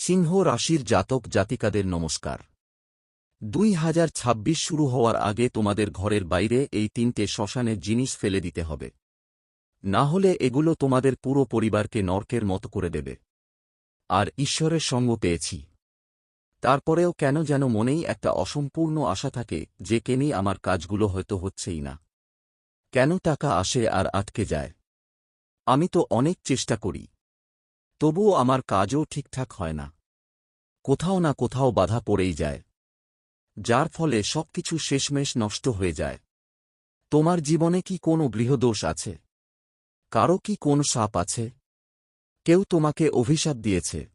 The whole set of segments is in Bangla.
সিংহ রাশির জাতক জাতিকাদের নমস্কার। দুই হাজার ছাব্বিশ শুরু হওয়ার আগে তোমাদের ঘরের বাইরে এই তিনটে শ্মশানের জিনিস ফেলে দিতে হবে। না হলে এগুলো তোমাদের পুরো পরিবারকে নরকের মতো করে দেবে। আর ঈশ্বরের সঙ্গ পেয়েছি। তারপরেও কেন যেন মনেই একটা অসম্পূর্ণ আশা থাকে যে কেনি আমার কাজগুলো হয়তো হচ্ছেই না। কেন টাকা আসে আর আটকে যায়? আমি তো অনেক চেষ্টা করি। তবুও আমার কাজও ঠিকঠাক হয় না। কোথাও না কোথাও বাধা পড়েই যায়। যার ফলে সবকিছু শেষমেশ নষ্ট হয়ে যায়। তোমার জীবনে কি কোনো গৃহদোষ আছে? কারও কি কোন সাপ আছে? কেউ তোমাকে অভিশাপ দিয়েছে।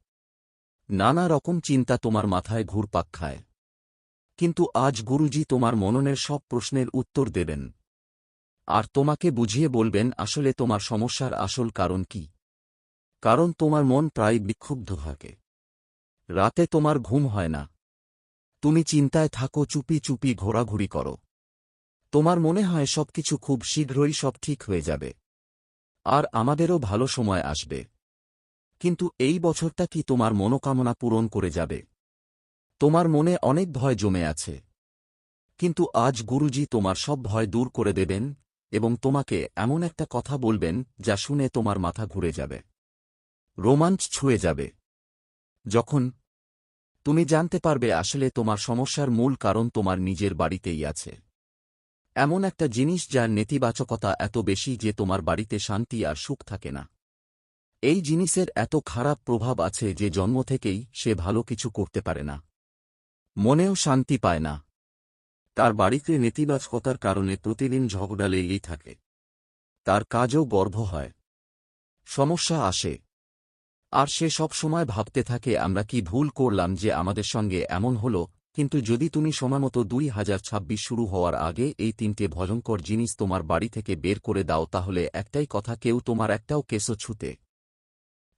নানা রকম চিন্তা তোমার মাথায় ঘুরপাক খায়। কিন্তু আজ গুরুজি তোমার মননের সব প্রশ্নের উত্তর দেবেন। আর তোমাকে বুঝিয়ে বলবেন আসলে তোমার সমস্যার আসল কারণ কি। কারণ তোমার মন প্রায় বিক্ষুব্ধ থাকে। রাতে তোমার ঘুম হয় না। তুমি চিন্তায় থাকো, চুপি চুপি ঘোরাঘুরি করো। তোমার মনে হয় সবকিছু খুব শীঘ্রই সব ঠিক হয়ে যাবে। আর আমাদেরও ভালো সময় আসবে। কিন্তু এই বছরটা কি তোমার মনোকামনা পূরণ করে যাবে? তোমার মনে অনেক ভয় জমে আছে। কিন্তু আজ গুরুজি তোমার সব ভয় দূর করে দেবেন এবং তোমাকে এমন একটা কথা বলবেন যা শুনে তোমার মাথা ঘুরে যাবে। রোমাঞ্চ ছুঁয়ে যাবে। যখন তুমি জানতে পারবে আসলে তোমার সমস্যার মূল কারণ তোমার নিজের বাড়িতেই আছে। এমন একটা জিনিস যার নেতিবাচকতা এত বেশি যে তোমার বাড়িতে শান্তি আর সুখ থাকে না। এই জিনিসের এত খারাপ প্রভাব আছে যে জন্ম থেকেই সে ভালো কিছু করতে পারে না। মনেও শান্তি পায় না। তার বাড়িতে নেতিবাচকতার কারণে প্রতিদিন ঝগড়া লেগেই থাকে। তার কাজও গর্ভ হয়। সমস্যা আসে। আর সে সব সময় ভাবতে থাকে, আমরা কি ভুল করলাম যে আমাদের সঙ্গে এমন হল? কিন্তু যদি তুমি সময়মতো দুই হাজার ছাব্বিশ শুরু হওয়ার আগে এই তিনটে ভয়ঙ্কর জিনিস তোমার বাড়ি থেকে বের করে দাও, তাহলে একটাই কথা, কেউ তোমার একটাও কেসও ছুতে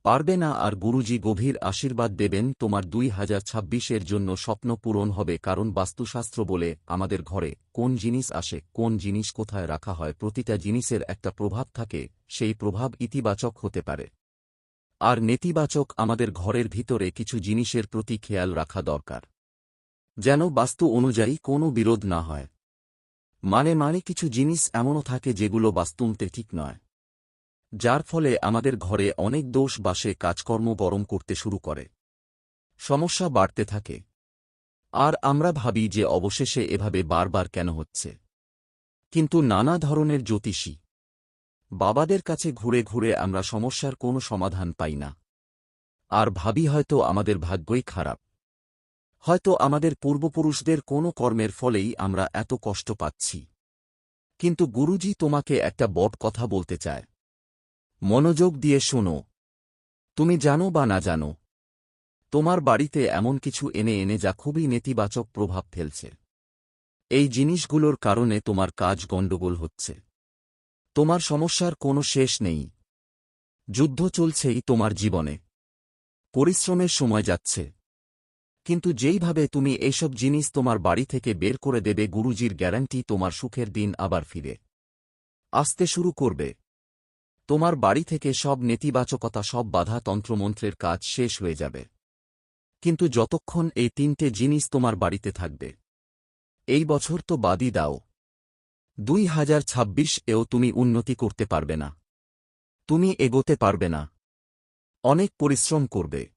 পারবে না। আর গুরুজি গভীর আশীর্বাদ দেবেন, তোমার দুই হাজার ছাব্বিশের জন্য স্বপ্ন পূরণ হবে। কারণ বাস্তুশাস্ত্র বলে আমাদের ঘরে কোন জিনিস আসে, কোন জিনিস কোথায় রাখা হয়, প্রতিটা জিনিসের একটা প্রভাব থাকে, সেই প্রভাব ইতিবাচক হতে পারে। আর নেতিবাচক আমাদের ঘরের ভিতরে কিছু জিনিসের প্রতি খেয়াল রাখা দরকার। যেন বাস্তু অনুযায়ী কোনো বিরোধ না হয়। মানে মানে কিছু জিনিস এমনও থাকে যেগুলো বাস্তুমতে ঠিক নয়। যার ফলে আমাদের ঘরে অনেক দোষ বাসে কাজকর্ম গরম করতে শুরু করে। সমস্যা বাড়তে থাকে। আর আমরা ভাবি যে অবশেষে এভাবে বারবার কেন হচ্ছে। কিন্তু নানা ধরনের জ্যোতিষী বাবাদের কাছে ঘুরে ঘুরে আমরা সমস্যার কোনো সমাধান পাই না। আর ভাবি হয়তো আমাদের ভাগ্যই খারাপ। হয়তো আমাদের পূর্বপুরুষদের কোনো কর্মের ফলেই আমরা এত কষ্ট পাচ্ছি। কিন্তু গুরুজি তোমাকে একটা বট কথা বলতে চায়। মনোযোগ দিয়ে শোনো। তুমি জানো বা না জানো, তোমার বাড়িতে এমন কিছু এনে এনে যা খুবই নেতিবাচক প্রভাব ফেলছে। এই জিনিসগুলোর কারণে তোমার কাজ গণ্ডগোল হচ্ছে। তোমার সমস্যার কোনো শেষ নেই। যুদ্ধ চলছেই তোমার জীবনে। পরিশ্রমের সময় যাচ্ছে। কিন্তু যেইভাবে তুমি এইসব জিনিস তোমার বাড়ি থেকে বের করে দেবে, গুরুজির গ্যারান্টি তোমার সুখের দিন আবার ফিরে। আসতে শুরু করবে। তোমার বাড়ি থেকে সব নেতিবাচকতা, সব বাধা তন্ত্রমন্ত্রের কাজ শেষ হয়ে যাবে। কিন্তু যতক্ষণ এই তিনটে জিনিস তোমার বাড়িতে থাকবে, এই বছর তো বাদই দাও। দুই হাজার ছাব্বিশ এও তুমি উন্নতি করতে পারবে না। তুমি এগোতে পারবে না। অনেক পরিশ্রম করবে।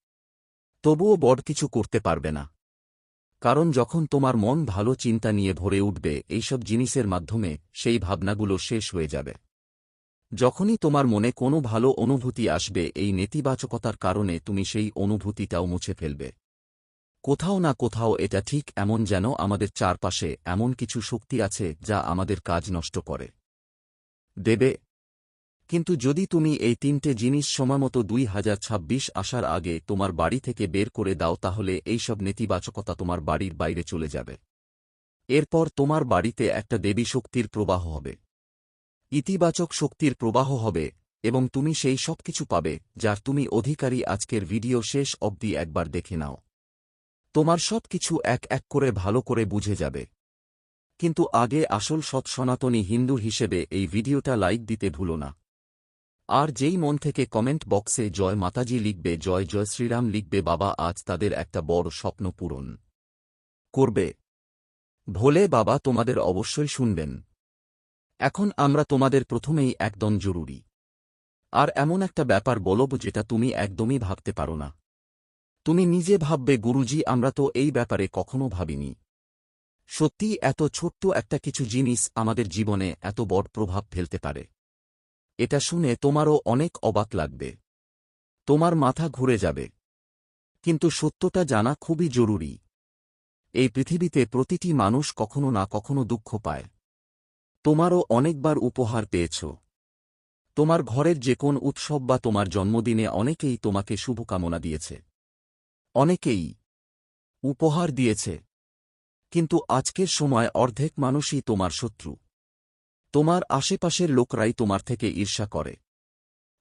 তবুও বড় কিছু করতে পারবে না। কারণ যখন তোমার মন ভালো চিন্তা নিয়ে ভরে উঠবে, এইসব জিনিসের মাধ্যমে সেই ভাবনাগুলো শেষ হয়ে যাবে। যখনই তোমার মনে কোনো ভালো অনুভূতি আসবে, এই নেতিবাচকতার কারণে তুমি সেই অনুভূতিটাও মুছে ফেলবে। কোথাও না কোথাও এটা ঠিক এমন যেন আমাদের চারপাশে এমন কিছু শক্তি আছে যা আমাদের কাজ নষ্ট করে। দেবে, কিন্তু যদি তুমি এই তিনটে জিনিস সময়মতো দুই হাজার ছাব্বিশ আসার আগে তোমার বাড়ি থেকে বের করে দাও, তাহলে এইসব নেতিবাচকতা তোমার বাড়ির বাইরে চলে যাবে। এরপর তোমার বাড়িতে একটা দেবী শক্তির প্রবাহ হবে। ইতিবাচক শক্তির প্রবাহ হবে, এবং তুমি সেই সব কিছু পাবে, যার তুমি অধিকারী আজকের ভিডিও শেষ অবধি একবার দেখে নাও। তোমার সব কিছু এক এক করে ভালো করে বুঝে যাবে। কিন্তু আগে আসল সৎ সনাতনী হিন্দু হিসেবে এই ভিডিওটা লাইক দিতে ভুলো না। আর যেই মন থেকে কমেন্ট বক্সে জয় মাতাজি লিখবে, জয় জয় শ্রীরাম লিখবে, বাবা আজ তাদের একটা বড় স্বপ্ন পূরণ করবে। ভোলে বাবা তোমাদের অবশ্যই শুনবেন। এখন আমরা তোমাদের প্রথমেই একদম জরুরি। আর এমন একটা ব্যাপার বলব যেটা তুমি একদমই ভাবতে পারো না। তুমি নিজে ভাববে, গুরুজি, আমরা তো এই ব্যাপারে কখনো ভাবিনি। সত্যি এত ছোট্ট একটা কিছু জিনিস আমাদের জীবনে এত বড় প্রভাব ফেলতে পারে। এটা শুনে তোমারও অনেক অবাক লাগবে। তোমার মাথা ঘুরে যাবে। কিন্তু সত্যটা জানা খুবই জরুরি। এই পৃথিবীতে প্রতিটি মানুষ কখনো না কখনো দুঃখ পায়। তোমারও অনেকবার উপহার পেয়েছ। তোমার ঘরের যে কোন উৎসব বা তোমার জন্মদিনে অনেকেই তোমাকে শুভকামনা দিয়েছে। অনেকেই উপহার দিয়েছে। কিন্তু আজকের সময় অর্ধেক মানুষই তোমার শত্রু। তোমার আশেপাশের লোকরাই তোমার থেকে ঈর্ষা করে।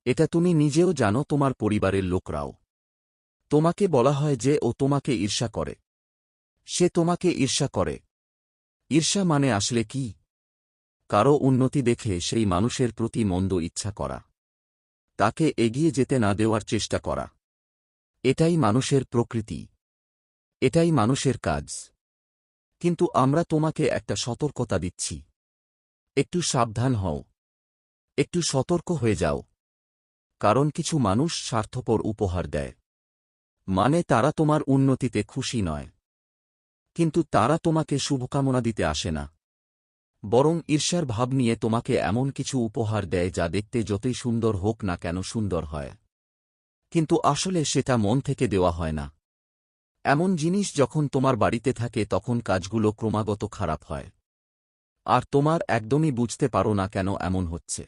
এটা তুমি নিজেও জানো তোমার পরিবারের লোকরাও। তোমাকে বলা হয় যে ও তোমাকে ঈর্ষা করে। সে তোমাকে ঈর্ষা করে। ঈর্ষা মানে আসলে কি? কারও উন্নতি দেখে সেই মানুষের প্রতি মন্দ ইচ্ছা করা। তাকে এগিয়ে যেতে না দেওয়ার চেষ্টা করা। এটাই মানুষের প্রকৃতি। এটাই মানুষের কাজ। কিন্তু আমরা তোমাকে একটা সতর্কতা দিচ্ছি। একটু সাবধান হও। একটু সতর্ক হয়ে যাও। কারণ কিছু মানুষ স্বার্থপর উপহার দেয়। মানে তারা তোমার উন্নতিতে খুশি নয়। কিন্তু তারা তোমাকে শুভকামনা দিতে আসে না। বরং ঈর্ষার ভাব নিয়ে তোমাকে এমন কিছু উপহার দেয় যা দেখতে যতই সুন্দর হোক না কেন সুন্দর হয়। কিন্তু আসলে সেটা মন থেকে দেওয়া হয় না। এমন জিনিস যখন তোমার বাড়িতে থাকে তখন কাজগুলো ক্রমাগত খারাপ হয়। আর তোমার একদমই বুঝতে পারো না কেন এমন হচ্ছে।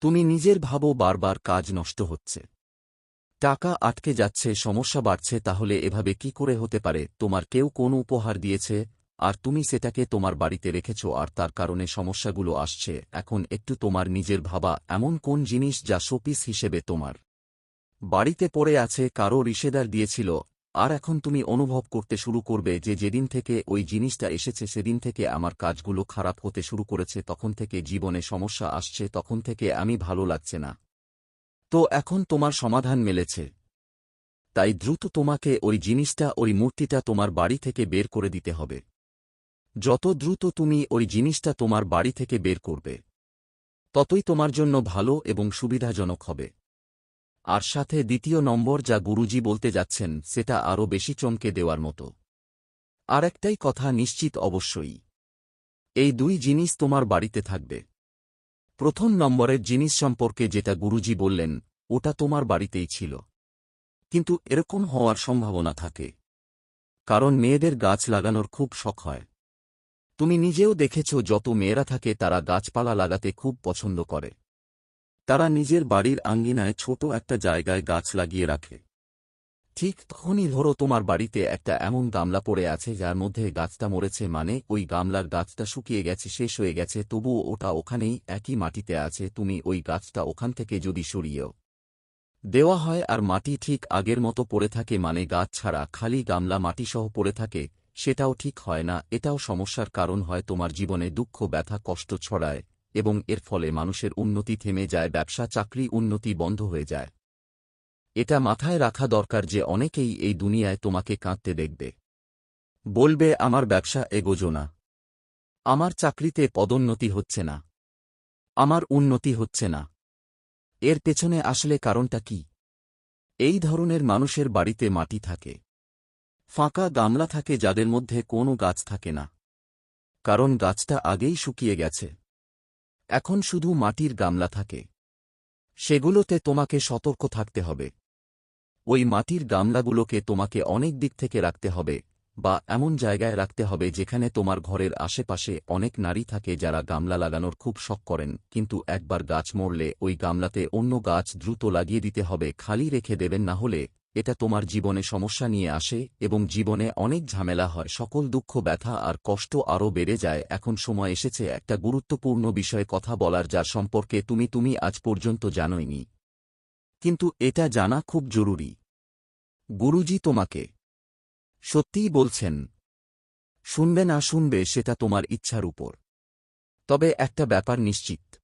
তুমি নিজের ভাবো বারবার কাজ নষ্ট হচ্ছে। টাকা আটকে যাচ্ছে, সমস্যা বাড়ছে, তাহলে এভাবে কি করে হতে পারে? তোমার কেউ কোন উপহার দিয়েছে? আর তুমি সেটাকে তোমার বাড়িতে রেখেছ আর তার কারণে সমস্যাগুলো আসছে। এখন একটু তোমার নিজের ভাবা এমন কোন জিনিস যা শোপিস হিসেবে তোমার। বাড়িতে পড়ে আছে কারও রিশেদার দিয়েছিল, আর এখন তুমি অনুভব করতে শুরু করবে যে যেদিন থেকে ওই জিনিসটা এসেছে সেদিন থেকে আমার কাজগুলো খারাপ হতে শুরু করেছে, তখন থেকে জীবনে সমস্যা আসছে, তখন থেকে আমি ভালো লাগছে না। তো এখন তোমার সমাধান মেলেছে। তাই দ্রুত তোমাকে ওই জিনিসটা, ওই মূর্তিটা তোমার বাড়ি থেকে বের করে দিতে হবে। যত দ্রুত তুমি ওই জিনিসটা তোমার বাড়ি থেকে বের করবে, ততই তোমার জন্য ভালো এবং সুবিধাজনক হবে। আর সাথে দ্বিতীয় নম্বর যা গুরুজি বলতে যাচ্ছেন, সেটা আরও বেশি চমকে দেওয়ার মতো। আর একটাই কথা নিশ্চিত অবশ্যই। এই দুই জিনিস তোমার বাড়িতে থাকবে। প্রথম নম্বরের জিনিস সম্পর্কে যেটা গুরুজি বললেন, ওটা তোমার বাড়িতেই ছিল। কিন্তু এরকম হওয়ার সম্ভাবনা থাকে। কারণ মেয়েদের গাছ লাগানোর খুব শখ হয়। তুমি নিজেও দেখেছ যত মেয়েরা থাকে তারা গাছপালা লাগাতে খুব পছন্দ করে। তারা নিজের বাড়ির আঙ্গিনায় ছোট একটা জায়গায় গাছ লাগিয়ে রাখে। ঠিক তখনই ধরো তোমার বাড়িতে একটা এমন গামলা পড়ে আছে যার মধ্যে গাছটা মরেছে মানে ওই গামলার গাছটা শুকিয়ে গেছে, শেষ হয়ে গেছে, তবুও ওটা ওখানেই একই মাটিতে আছে, তুমি ওই গাছটা ওখান থেকে যদি সরিয়েও। দেওয়া হয় আর মাটি ঠিক আগের মতো পড়ে থাকে মানে গাছ ছাড়া খালি গামলা মাটিসহ পড়ে থাকে, সেটাও ঠিক হয় না, এটাও সমস্যার কারণ হয় তোমার জীবনে দুঃখ, ব্যথা, কষ্ট ছড়ায়। এবং এর ফলে মানুষের উন্নতি থেমে যায়, ব্যবসা, চাকরি উন্নতি বন্ধ হয়ে যায়। এটা মাথায় রাখা দরকার যে অনেকেই এই দুনিয়ায় তোমাকে কাঁদতে দেখবে। বলবে, আমার ব্যবসা এগোজো না। আমার চাকরিতে পদোন্নতি হচ্ছে না। আমার উন্নতি হচ্ছে না। এর পেছনে আসলে কারণটা কি? এই ধরনের মানুষের বাড়িতে মাটি থাকে। ফাঁকা গামলা থাকে যাদের মধ্যে কোনো গাছ থাকে না। কারণ গাছটা আগেই শুকিয়ে গেছে। এখন শুধু মাটির গামলা থাকে। সেগুলোতে তোমাকে সতর্ক থাকতে হবে। ওই মাটির গামলাগুলোকে তোমাকে অনেক দিক থেকে রাখতে হবে, বা এমন জায়গায় রাখতে হবে যেখানে তোমার ঘরের আশেপাশে অনেক নারী থাকে যারা গামলা লাগানোর খুব শখ করেন, কিন্তু একবার গাছ মরলে ওই গামলাতে অন্য গাছ দ্রুত লাগিয়ে দিতে হবে, খালি রেখে দেবেন না হলে এটা তোমার জীবনে সমস্যা নিয়ে আসে এবং জীবনে অনেক ঝামেলা হয়। সকল দুঃখ, ব্যথা আর কষ্ট আরও বেড়ে যায়। এখন সময় এসেছে একটা গুরুত্বপূর্ণ বিষয়ে কথা বলার যার সম্পর্কে তুমি তুমি আজ পর্যন্ত জানোইনি। কিন্তু এটা জানা খুব জরুরি। গুরুজি তোমাকে সত্যিই বলছেন, শুনবে না শুনবে, সেটা তোমার ইচ্ছার উপর। তবে একটা ব্যাপার নিশ্চিত।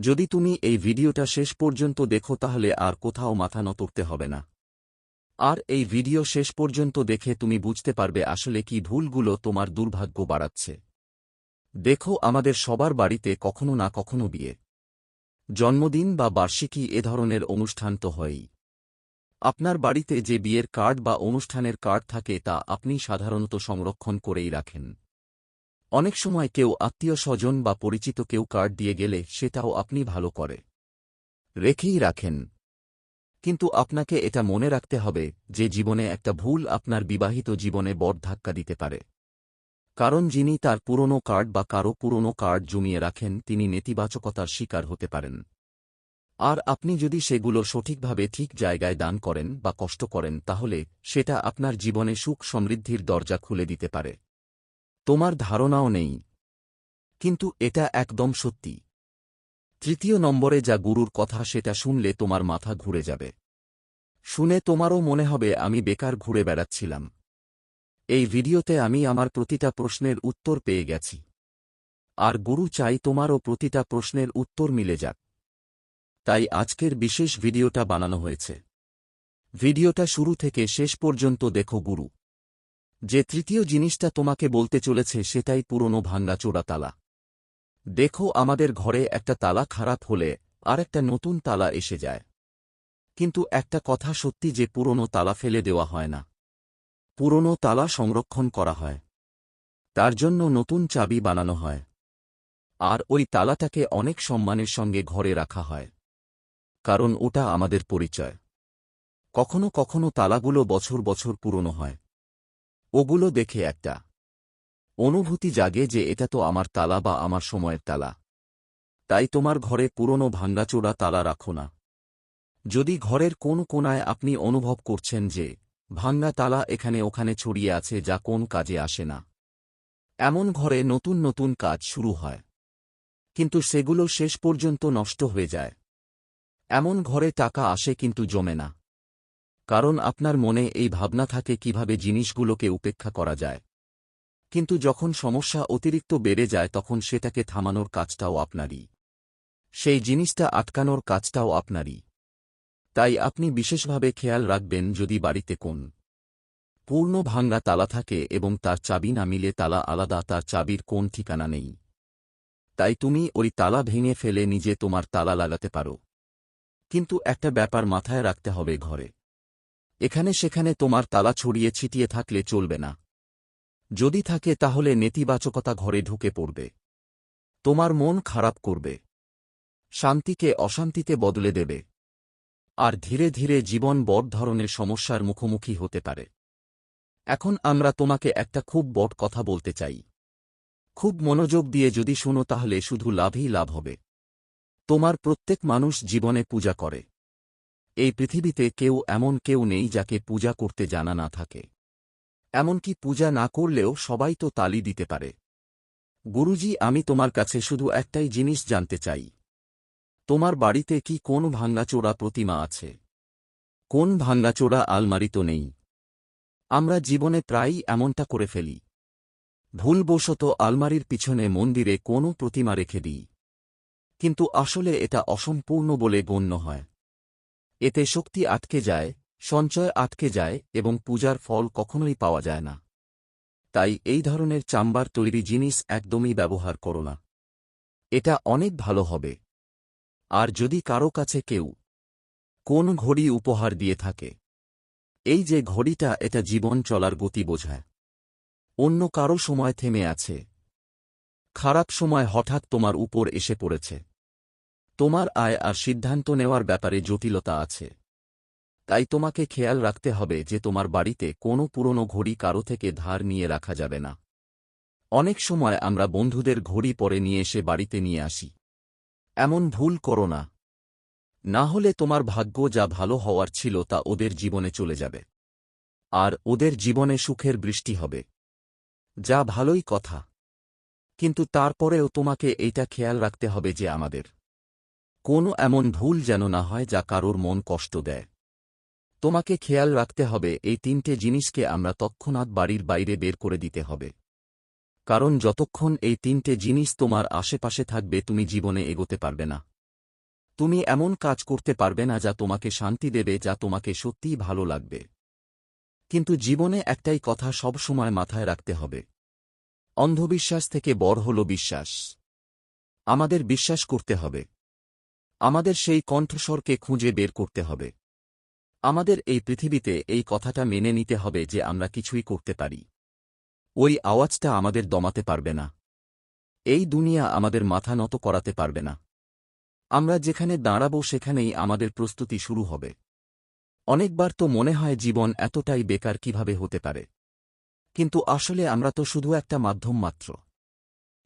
যদি তুমি এই ভিডিওটা শেষ পর্যন্ত দেখো, তাহলে আর কোথাও মাথা নত করতে হবে না। আর এই ভিডিও শেষ পর্যন্ত দেখে তুমি বুঝতে পারবে আসলে কি ভুলগুলো তোমার দুর্ভাগ্য বাড়াচ্ছে। দেখো, আমাদের সবার বাড়িতে কখনো না কখনো বিয়ে। জন্মদিন বা বার্ষিকী এ ধরনের অনুষ্ঠান তো হয়ই। আপনার বাড়িতে যে বিয়ের কার্ড বা অনুষ্ঠানের কার্ড থাকে তা আপনি সাধারণত সংরক্ষণ করেই রাখেন। অনেক সময় কেউ আত্মীয় স্বজন বা পরিচিত কেউ কার্ড দিয়ে গেলে সেটাও আপনি ভালো করে রেখেই রাখেন। কিন্তু আপনাকে এটা মনে রাখতে হবে যে জীবনে একটা ভুল আপনার বিবাহিত জীবনে বড় ধাক্কা দিতে পারে। কারণ যিনি তার পুরনো কার্ড বা কারও পুরনো কার্ড জমিয়ে রাখেন, তিনি নেতিবাচকতার শিকার হতে পারেন। আর আপনি যদি সেগুলো সঠিকভাবে ঠিক জায়গায় দান করেন বা কষ্ট করেন, তাহলে সেটা আপনার জীবনে সুখ সমৃদ্ধির দরজা খুলে দিতে পারে। তোমার ধারণাও নেই। কিন্তু এটা একদম সত্যি। তৃতীয় নম্বরে যা গুরুর কথা সেটা শুনলে তোমার মাথা ঘুরে যাবে। শুনে তোমারও মনে হবে, আমি বেকার ঘুরে বেড়াচ্ছিলাম। এই ভিডিওতে আমি আমার প্রতিটা প্রশ্নের উত্তর পেয়ে গেছি। আর গুরু চাই তোমারও প্রতিটা প্রশ্নের উত্তর মিলে যাক। তাই আজকের বিশেষ ভিডিওটা বানানো হয়েছে। ভিডিওটা শুরু থেকে শেষ পর্যন্ত দেখো গুরু। যে তৃতীয় জিনিসটা তোমাকে বলতে চলেছে সেটাই পুরনো ভাঙ্গাচোরা তালা দেখো আমাদের ঘরে একটা তালা খারাপ হলে আর একটা নতুন তালা এসে যায়। কিন্তু একটা কথা সত্যি যে পুরনো তালা ফেলে দেওয়া হয় না। পুরনো তালা সংরক্ষণ করা হয়। তার জন্য নতুন চাবি বানানো হয়। আর ওই তালাটাকে অনেক সম্মানের সঙ্গে ঘরে রাখা হয়। কারণ ওটা আমাদের পরিচয়। কখনো কখনো তালাগুলো বছর বছর পুরনো হয়। ওগুলো দেখে একটা অনুভূতি জাগে যে এটা তো আমার তালা বা আমার সময়ের তালা। তাই তোমার ঘরে পুরনো ভাঙ্গাচোরা তালা রাখো না। যদি ঘরের কোন কোনায় আপনি অনুভব করছেন যে, ভাঙ্গা তালা এখানে ওখানে ছড়িয়ে আছে যা কোন কাজে আসে না। এমন ঘরে নতুন নতুন কাজ শুরু হয়। কিন্তু সেগুলো শেষ পর্যন্ত নষ্ট হয়ে যায়। এমন ঘরে টাকা আসে কিন্তু জমে না। কারণ আপনার মনে এই ভাবনা থাকে কীভাবে জিনিসগুলোকে উপেক্ষা করা যায়। কিন্তু যখন সমস্যা অতিরিক্ত বেড়ে যায় তখন সেটাকে থামানোর কাজটাও আপনারই। সেই জিনিসটা আটকানোর কাজটাও আপনারই। তাই আপনি বিশেষভাবে খেয়াল রাখবেন যদি বাড়িতে কোন পূর্ণ ভাঙ্গা তালা থাকে এবং তার চাবি না মিলে তালা আলাদা, তার চাবির কোন ঠিকানা নেই। তাই তুমি ওই তালা ভেঙে ফেলে নিজে তোমার তালা লাগাতে পারো। কিন্তু একটা ব্যাপার মাথায় রাখতে হবে ঘরে। এখানে সেখানে তোমার তালা ছড়িয়ে ছিটিয়ে থাকলে চলবে না। যদি থাকে তাহলে নেতিবাচকতা ঘরে ঢুকে পড়বে। তোমার মন খারাপ করবে। শান্তিকে অশান্তিতে বদলে দেবে। আর ধীরে ধীরে জীবন বড় ধরনের সমস্যার মুখোমুখি হতে পারে। এখন আমরা তোমাকে একটা খুব বড় কথা বলতে চাই। খুব মনোযোগ দিয়ে যদি শুনো তাহলে শুধু লাভই লাভ হবে। তোমার প্রত্যেক মানুষ জীবনে পূজা করে। এই পৃথিবীতে কেউ এমন কেউ নেই যাকে পূজা করতে জানা না থাকে। এমনকি পূজা না করলেও সবাই তো তালি দিতে পারে। গুরুজি, আমি তোমার কাছে শুধু একটাই জিনিস জানতে চাই। তোমার বাড়িতে কি কোন ভাঙ্গাচোরা প্রতিমা আছে? কোন ভাঙ্গাচোরা আলমারি তো নেই। আমরা জীবনে প্রায়ই এমনটা করে ফেলি। ভুলবশত আলমারির পিছনে মন্দিরে কোনো প্রতিমা রেখে দিই। কিন্তু আসলে এটা অসম্পূর্ণ বলে গণ্য হয়। এতে শক্তি আটকে যায় সঞ্চয় আটকে যায় এবং পূজার ফল কখনোই পাওয়া যায় না। তাই এই ধরনের চাম্বার তৈরি জিনিস একদমই ব্যবহার করো না। এটা অনেক ভালো হবে। আর যদি কারও কাছে কেউ কোন ঘড়ি উপহার দিয়ে থাকে, এই যে ঘড়িটা এটা জীবন চলার গতি বোঝায়। অন্য কারও সময় থেমে আছে। খারাপ সময় হঠাৎ তোমার উপর এসে পড়েছে। তোমার আয় আর সিদ্ধান্ত নেওয়ার ব্যাপারে জটিলতা আছে। তাই তোমাকে খেয়াল রাখতে হবে যে তোমার বাড়িতে কোনো পুরনো ঘড়ি কারও থেকে ধার নিয়ে রাখা যাবে না। অনেক সময় আমরা বন্ধুদের ঘড়ি পরে নিয়ে এসে বাড়িতে নিয়ে আসি। এমন ভুল করো না। না হলে তোমার ভাগ্য যা ভালো হওয়ার ছিল তা ওদের জীবনে চলে যাবে। আর ওদের জীবনে সুখের বৃষ্টি হবে। যা ভালোই কথা। কিন্তু তারপরেও তোমাকে এইটা খেয়াল রাখতে হবে যে আমাদের কোনো এমন ভুল যেন না হয় যা কারোর মন কষ্ট দেয়। তোমাকে খেয়াল রাখতে হবে, এই তিনটে জিনিসকে আমরা তৎক্ষণাৎ বাড়ির বাইরে বের করে দিতে হবে। কারণ যতক্ষণ এই তিনটে জিনিস তোমার আশেপাশে থাকবে, তুমি জীবনে এগোতে পারবে না। তুমি এমন কাজ করতে পারবে না যা তোমাকে শান্তি দেবে, যা তোমাকে সত্যিই ভালো লাগবে। কিন্তু জীবনে একটাই কথা সব সময় মাথায় রাখতে হবে। অন্ধবিশ্বাস থেকে বড় হল বিশ্বাস। আমাদের বিশ্বাস করতে হবে। আমাদের সেই কণ্ঠস্বরকে খুঁজে বের করতে হবে। আমাদের এই পৃথিবীতে এই কথাটা মেনে নিতে হবে যে আমরা কিছুই করতে পারি। ওই আওয়াজটা আমাদের দমাতে পারবে না। এই দুনিয়া আমাদের মাথা নত করাতে পারবে না। আমরা যেখানে দাঁড়াব সেখানেই আমাদের প্রস্তুতি শুরু হবে। অনেকবার তো মনে হয় জীবন এতটাই বেকার কীভাবে হতে পারে। কিন্তু আসলে আমরা তো শুধু একটা মাধ্যম মাত্র।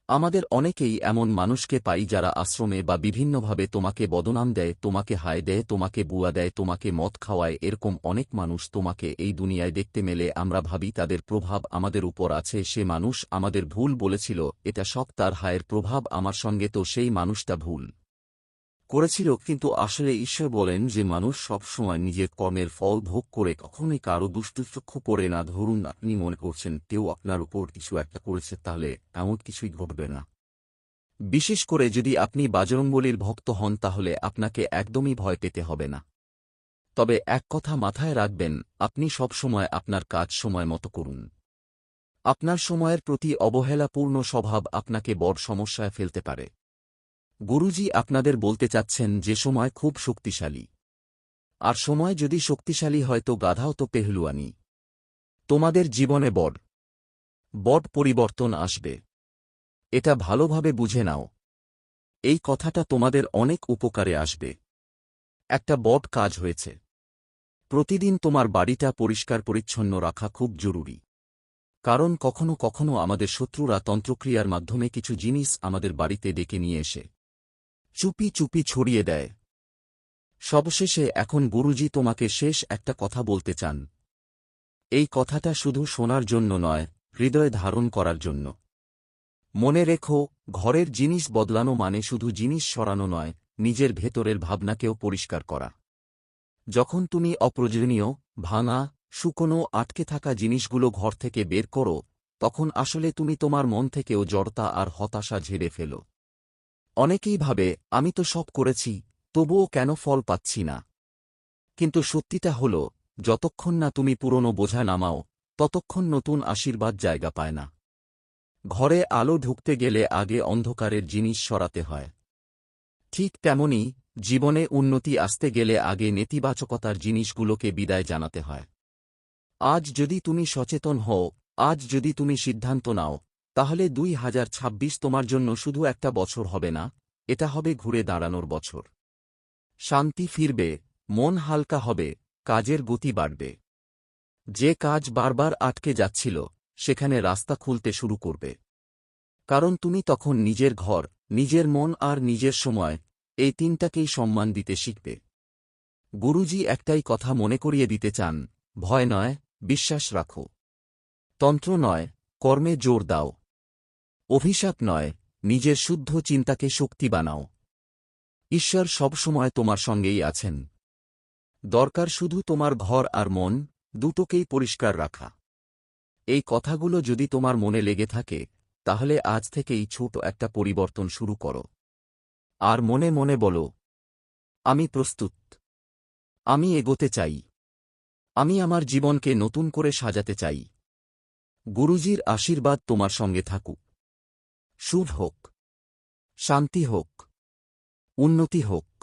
আমাদের অনেকেই এমন মানুষকে পাই যারা আশ্রমে বা বিভিন্নভাবে তোমাকে বদনাম দেয়, তোমাকে হায় দেয়, তোমাকে বুয়া দেয়, তোমাকে মদ খাওয়ায়, এরকম অনেক মানুষ তোমাকে এই দুনিয়ায় দেখতে মেলে, আমরা ভাবি তাদের প্রভাব আমাদের উপর আছে, সে মানুষ আমাদের ভুল বলেছিল, এটা সব তার হায়ের প্রভাব আমার সঙ্গে, তো সেই মানুষটা ভুল। করেছিল, কিন্তু আসলে ঈশ্বর বলেন যে মানুষ সবসময় নিজের কর্মের ফল ভোগ করে কখনোই কারও দুষ্টচক্ষু করে না। ধরুন আপনি মনে করছেন কেউ আপনার উপর কিছু একটা করেছে, তাহলে এমন কিছুই ঘটবে না। বিশেষ করে যদি আপনি বাজরঙ্গলির ভক্ত হন, তাহলে আপনাকে একদমই ভয় পেতে হবে না। তবে এক কথা মাথায় রাখবেন, আপনি সবসময় আপনার কাজ সময় মতো করুন। আপনার সময়ের প্রতি অবহেলাপূর্ণ স্বভাব আপনাকে বড় সমস্যায় ফেলতে পারে। গুরুজি আপনাদের বলতে চাচ্ছেন যে সময় খুব শক্তিশালী। আর সময় যদি শক্তিশালী হয় তো গাধাও তো পেহলুয়ানি। তোমাদের জীবনে বড় বড় পরিবর্তন আসবে। এটা ভালোভাবে বুঝে নাও। এই কথাটা তোমাদের অনেক উপকারে আসবে। একটা বট কাজ হয়েছে। প্রতিদিন তোমার বাড়িটা পরিষ্কার পরিচ্ছন্ন রাখা খুব জরুরি। কারণ কখনো কখনো আমাদের শত্রুরা তন্ত্রক্রিয়ার মাধ্যমে কিছু জিনিস আমাদের বাড়িতে ডেকে নিয়ে এসে চুপি চুপি ছড়িয়ে দেয়। সবশেষে এখন গুরুজি তোমাকে শেষ একটা কথা বলতে চান। এই কথাটা শুধু শোনার জন্য নয়, হৃদয়ে ধারণ করার জন্য। মনে রেখো, ঘরের জিনিস বদলানো মানে শুধু জিনিস সরানো নয়, নিজের ভেতরের ভাবনাকেও পরিষ্কার করা। যখন তুমি অপ্রয়োজনীয়, ভাঙা, শুকনো, আটকে থাকা জিনিসগুলো ঘর থেকে বের করো, তখন আসলে তুমি তোমার মন থেকেও জড়তা আর হতাশা ঝেড়ে ফেলো। অনেকেই ভাবে, আমি তো সব করেছি, তবুও কেন ফল পাচ্ছি না? কিন্তু সত্যিটা হল, যতক্ষণ না তুমি পুরনো বোঝা নামাও, ততক্ষণ নতুন আশীর্বাদ জায়গা পায় না। ঘরে আলো ঢুকতে গেলে আগে অন্ধকারের জিনিস সরাতে হয়। ঠিক তেমনি জীবনে উন্নতি আসতে গেলে আগে নেতিবাচকতার জিনিসগুলোকে বিদায় জানাতে হয়। আজ যদি তুমি সচেতন হও, আজ যদি তুমি সিদ্ধান্ত নাও তাহলে দুই হাজার ছাব্বিশ তোমার জন্য শুধু একটা বছর হবে না, এটা হবে ঘুরে দাঁড়ানোর বছর। শান্তি ফিরবে, মন হালকা হবে, কাজের গতি বাড়বে। যে কাজ বারবার আটকে যাচ্ছিল, সেখানে রাস্তা খুলতে শুরু করবে। কারণ তুমি তখন নিজের ঘর, নিজের মন আর নিজের সময়, এই তিনটাকেই সম্মান দিতে শিখবে। গুরুজি একটাই কথা মনে করিয়ে দিতে চান, ভয় নয়, বিশ্বাস রাখো। তন্ত্র নয়, কর্মে জোর দাও। অভিশাপ নয়, নিজের শুদ্ধ চিন্তাকে শক্তি বানাও। ঈশ্বর সবসময় তোমার সঙ্গেই আছেন। দরকার শুধু তোমার ঘর আর মন, দুটোকেই পরিষ্কার রাখা। এই কথাগুলো যদি তোমার মনে লেগে থাকে, তাহলে আজ থেকেই ছোট একটা পরিবর্তন শুরু করো। আর মনে মনে বলো, আমি প্রস্তুত। আমি এগোতে চাই। আমি আমার জীবনকে নতুন করে সাজাতে চাই। গুরুজির আশীর্বাদ তোমার সঙ্গে থাকুক। শুভ হোক। শান্তি হোক। উন্নতি হোক।